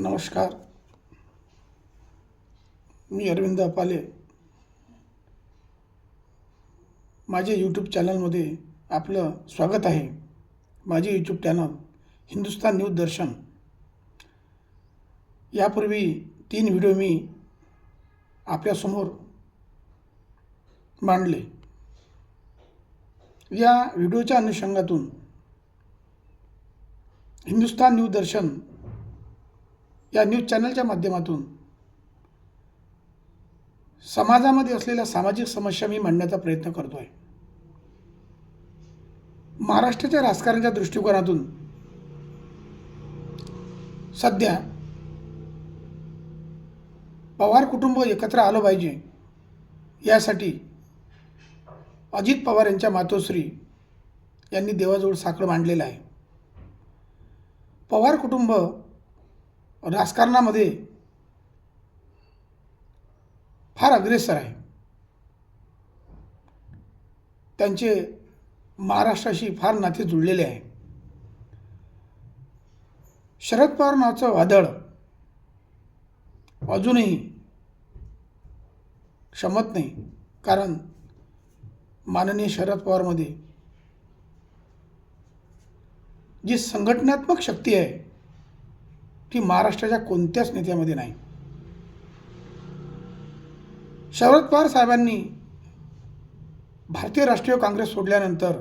नमस्कार. मी अरविंद अपाले. माझे यूट्यूब चॅनलमध्ये आपलं स्वागत आहे. माझे YouTube channel Hindustan news Darshan. यापूर्वी तीन व्हिडिओ मी आपल्यासमोर मांडले. या व्हिडिओच्या अनुषंगातून हिंदुस्तान न्यूज दर्शन या न्यूज चॅनलच्या माध्यमातून. समाजामध्ये असलेल्या सामाजिक समस्या मी मांडण्याचा प्रयत्न करतो आहे महाराष्ट्राच्या राजकारणाच्या दृष्टिकोनातून सध्या पवार कुटुंब एकत्र आलं पाहिजे यासाठी अजित पवार यांच्या मातोश्री यांनी देवाजवळ साखर मांडलेलं आहे. पवार कुटुंब राजकारणामध्ये फार अग्रेसर आहे. त्यांचे महाराष्ट्राशी फार नाते जुळलेले आहे. शरद पवार नावाचं वादळ अजूनही क्षमत नाही. कारण माननीय शरद पवारमध्ये जी संघटनात्मक शक्ती आहे ती महाराष्ट्राच्या कोणत्याच नेत्यामध्ये नाही. शरद पवार साहेबांनी भारतीय राष्ट्रीय काँग्रेस सोडल्यानंतर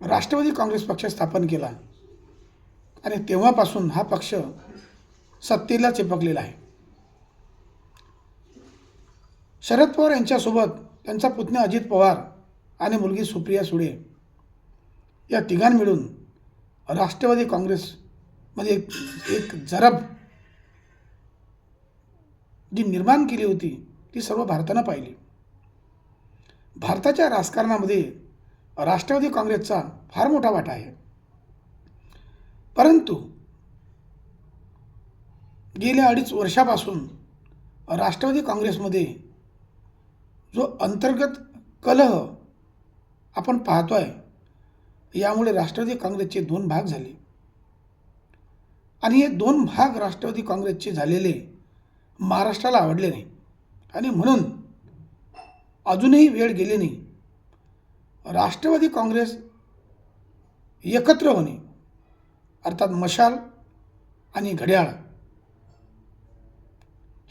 राष्ट्रवादी काँग्रेस पक्ष स्थापन केला. आणि तेव्हापासून हा पक्ष सत्तेला चिपकलेला आहे. शरद पवार यांच्यासोबत त्यांचा पुतण्या अजित पवार आणि मुलगी सुप्रिया सुळे या तिघां मिळून राष्ट्रवादी काँग्रेसमध्ये एक एक जरब जी निर्माण केली होती ती सर्व भारतानं पाहिली. भारताच्या राजकारणामध्ये राष्ट्रवादी काँग्रेसचा फार मोठा वाटा आहे. परंतु गेल्या अडीच वर्षापासून राष्ट्रवादी काँग्रेसमध्ये जो अंतर्गत कलह आपण पाहतो आहे यामुळे राष्ट्रवादी काँग्रेसचे दोन भाग झाले. आणि हे दोन भाग राष्ट्रवादी काँग्रेसचे झालेले महाराष्ट्राला आवडले नाही. आणि म्हणून अजूनही वेळ गेली नाही. राष्ट्रवादी काँग्रेस एकत्र होणे अर्थात मशाल आणि घड्याळ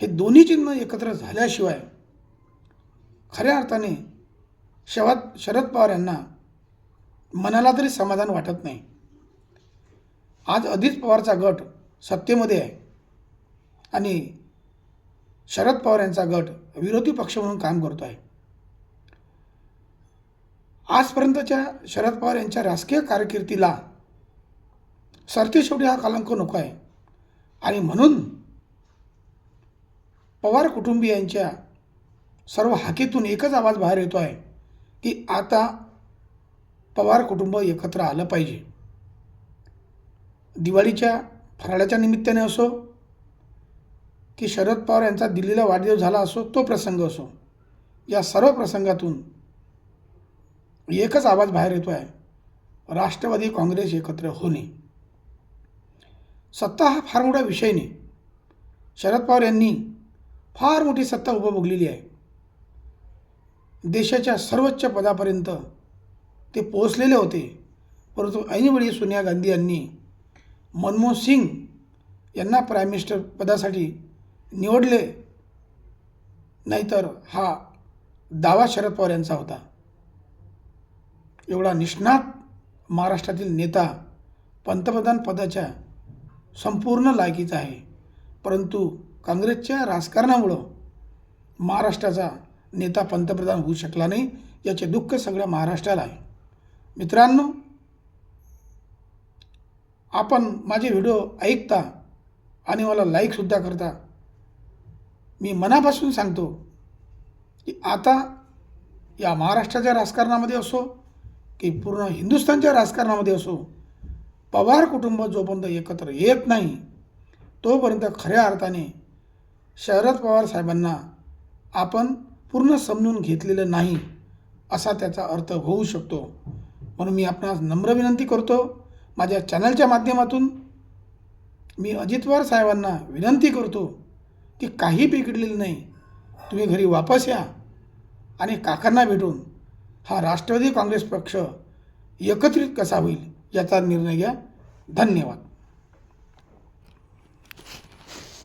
हे दोन्ही चिन्ह एकत्र झाल्याशिवाय खऱ्या अर्थाने शरद शरद पवार यांना मनाला तरी समाधान वाटत नाही. आज अजित पवारचा गट सत्तेमध्ये आहे. आणि शरद पवार यांचा गट विरोधी पक्ष म्हणून काम करतो आहे आजपर्यंतच्या शरद पवार यांच्या राजकीय कारकिर्दीला सरतेशेवटी हा कलंक नको आहे. आणि म्हणून पवार कुटुंबियांच्या सर्व हाकेतून एकच आवाज बाहेर येतो आहे की आता पवार कुटुंब एकत्र आलं पाहिजे. दिवाळीच्या फराळाच्या निमित्ताने असो की शरद पवार यांचा दिल्लीला वाढदिवस झाला असो तो प्रसंग असो या सर्व प्रसंगातून एकच आवाज बाहेर येतो आहे राष्ट्रवादी काँग्रेस एकत्र होणे. सत्ता हा फार मोठा विषय नाही शरद पवार यांनी फार मोठी सत्ता उपभोगलेली आहे. देशाच्या सर्वोच्च पदापर्यंत ते पोहोचलेले होते. परंतु ऐनवेळी सोनिया गांधी यांनी मनमोहन सिंग यांना प्राईम मिनिस्टर पदासाठी निवडले. नाहीतर हा दावा शरद पवार यांचा होता. एवढा निष्णात महाराष्ट्रातील नेता पंतप्रधान पदाच्या संपूर्ण लायकीचा आहे. परंतु काँग्रेसच्या राजकारणामुळं महाराष्ट्राचा नेता पंतप्रधान होऊ शकला नाही याचे दुःख सगळ्या महाराष्ट्राला आहे. मित्रांनो आपण माझे व्हिडिओ ऐकता आणि मला लाईकसुद्धा करता. मी मनापासून सांगतो की आता या महाराष्ट्राच्या राजकारणामध्ये असो की पूर्ण हिंदुस्थानच्या राजकारणामध्ये असो पवार कुटुंब जोपर्यंत एकत्र येत नाही तोपर्यंत खऱ्या अर्थाने शरद पवार साहेबांना आपण पूर्ण समजून घेतलेलं नाही असा त्याचा अर्थ होऊ शकतो. म्हणून मी आपणास नम्र विनंती करतो माझ्या चॅनलच्या माध्यमातून मी अजित पवार साहेबांना विनंती करतो की काही बिघडलेलं नाही तुम्ही घरी वापस या आणि काकांना भेटून हा राष्ट्रवादी काँग्रेस पक्ष एकत्रित कसा होईल याचा निर्णय घ्या. धन्यवाद.